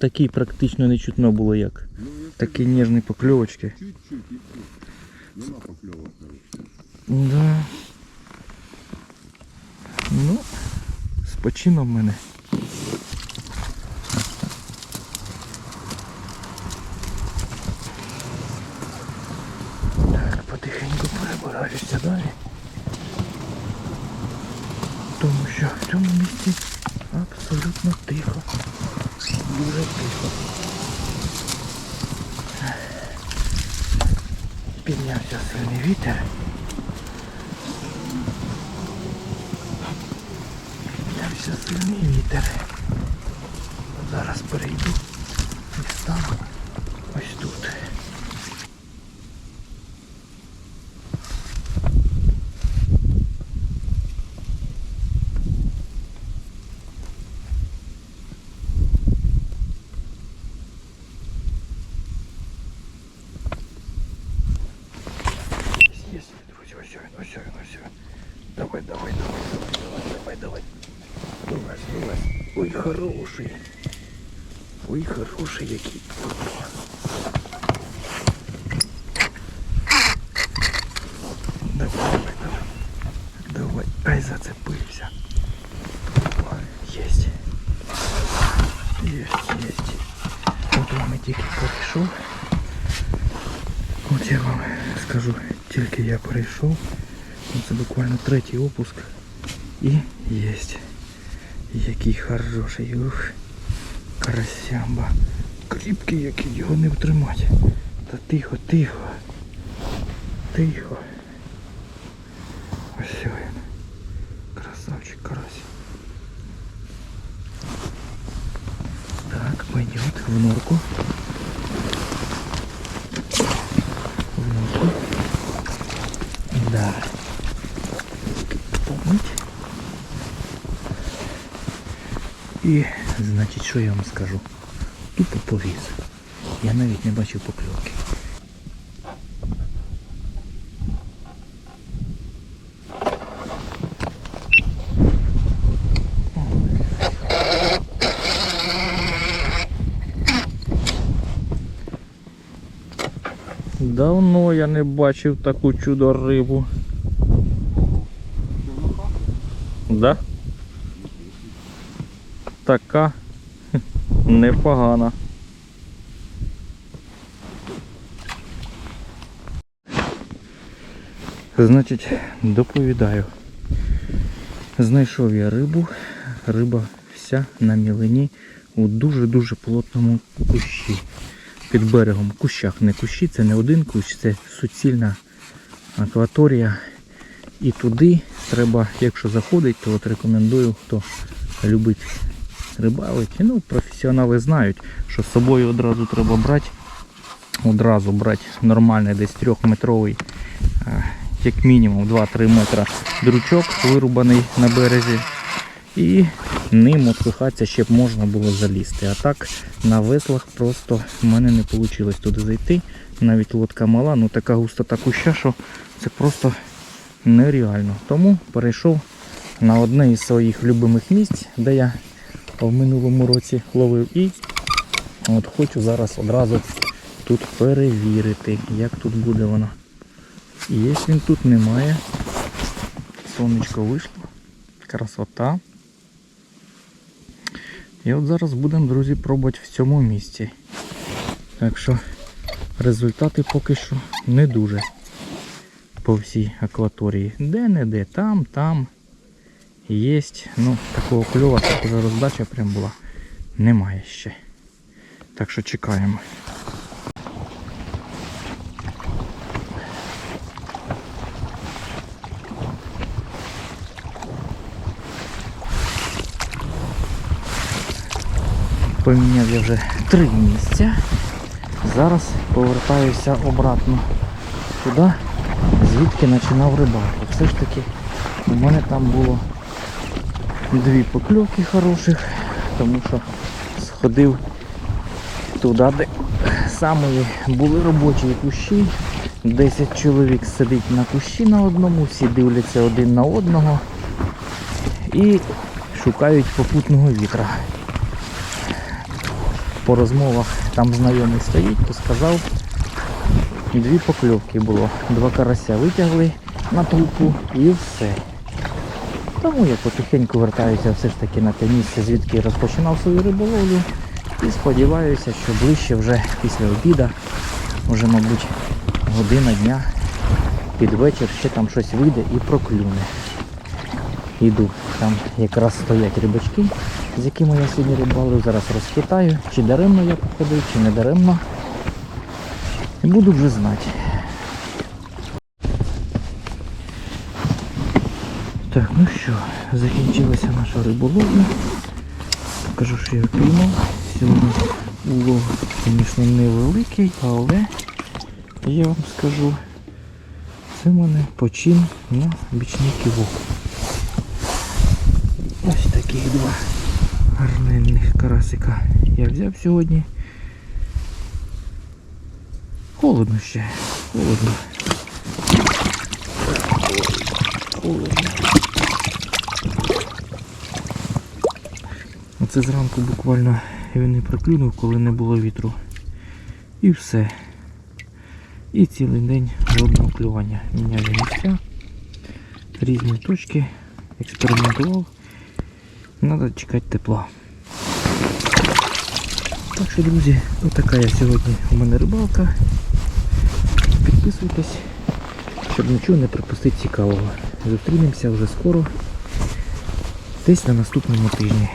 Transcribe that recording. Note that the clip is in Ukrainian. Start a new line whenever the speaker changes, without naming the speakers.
такий практично не чутно було як.
Ну,
Такі ніжні покльовочки.
чуть-чуть і все. Нема покльовок навіть.
Да. Ну, з почином в мене. Так, потихеньку перебираюся далі. Тому що в цьому місці абсолютно тихо. Дуже тихо. Піднявся сильний вітер. Піднявся сильний вітер. Зараз перейду і стану ось тут. Давай, давай, давай, давай, давай, давай. Вылазь, вылазь. Ой, хороший. Ой, хороший який. Давай, давай, давай. Давай. Ай, зацепився. Єсть. Єсть, єсть. От вам і тільки прийшов. От я вам скажу, тільки я прийшов. Це буквально третій опуск. І єсть. Який хороший. Ух. Карасямба. Кріпкий який, його не втримати. Та тихо, тихо. Тихо. Ось він. Красавчик карась. Так, пойдет в норку. В норку. Да. І, значить, що я вам скажу? Тупо повіз. Я навіть не бачив покльовки. Давно я не бачив таку чудо рибу. Да? Така непогана. Значить, доповідаю. Знайшов я рибу. Риба вся на мілині у дуже-дуже плотному кущі. Під берегом кущах, не кущі, це не один кущ, це суцільна акваторія. І туди треба, якщо заходить, то от рекомендую, хто любить рибалити. Ну, професіонали знають, що з собою одразу треба брати. Одразу брати нормальний десь трьохметровий, е, як мінімум 2-3 метра дручок вирубаний на березі. І ним отпихатися, щоб можна було залізти. А так на веслах просто в мене не вийшло туди зайти. Навіть лодка мала, ну така густота куща, що це просто нереально. Тому перейшов на одне із своїх любимих місць, де я в минулому році ловив. І от хочу зараз одразу тут перевірити, як тут буде воно. І він тут немає, сонечко вийшло, красота. І от зараз будемо, друзі, пробувати в цьому місці. Так що результати поки що не дуже по всій акваторії. Де-не-де, там, там є. Ну, такого кльова, так уже роздача прям була. Немає ще. Так що чекаємо. Поміняв я вже три місця. Зараз повертаюся обратно туди, звідки починав рибалку. Все ж таки у мене там було дві покльовки хороших, тому що сходив туди, де саме були робочі кущі. 10 чоловік сидить на кущі на одному, всі дивляться один на одного і шукають попутного вітра. по розмовах там знайомий стоїть, то сказав, дві покльовки було. Два карася витягли на толпу і все. Тому я потихеньку вертаюся все ж таки на те місце, звідки розпочинав свою риболовлю. І сподіваюся, що ближче вже після обіда, вже, мабуть, година дня під вечір ще там щось вийде і проклюне. Іду, там якраз стоять рибачки, з якими я сьогодні рибалив. Зараз розпитаю, чи даремно я походив, чи не даремно. Буду вже знати. Так, ну що, закінчилася наша риболовля. Покажу, що я піймав. Сьогодні улов, звісно, невеликий, але я вам скажу, це в мене почин на бічний кивок. Ось таких два гарненних карасика я взяв сьогодні. Холодно ще, холодно. Холодно. Оце зранку буквально він і проклюнув, коли не було вітру. І все. І цілий день жодного клювання. Міняв місця, різні точки, експериментував. Треба чекати тепла. Так що, друзі, отака я сьогодні у мене рибалка. Підписуйтесь, щоб нічого не пропустити цікавого. Зустрінемося вже скоро. Десь на наступному тижні.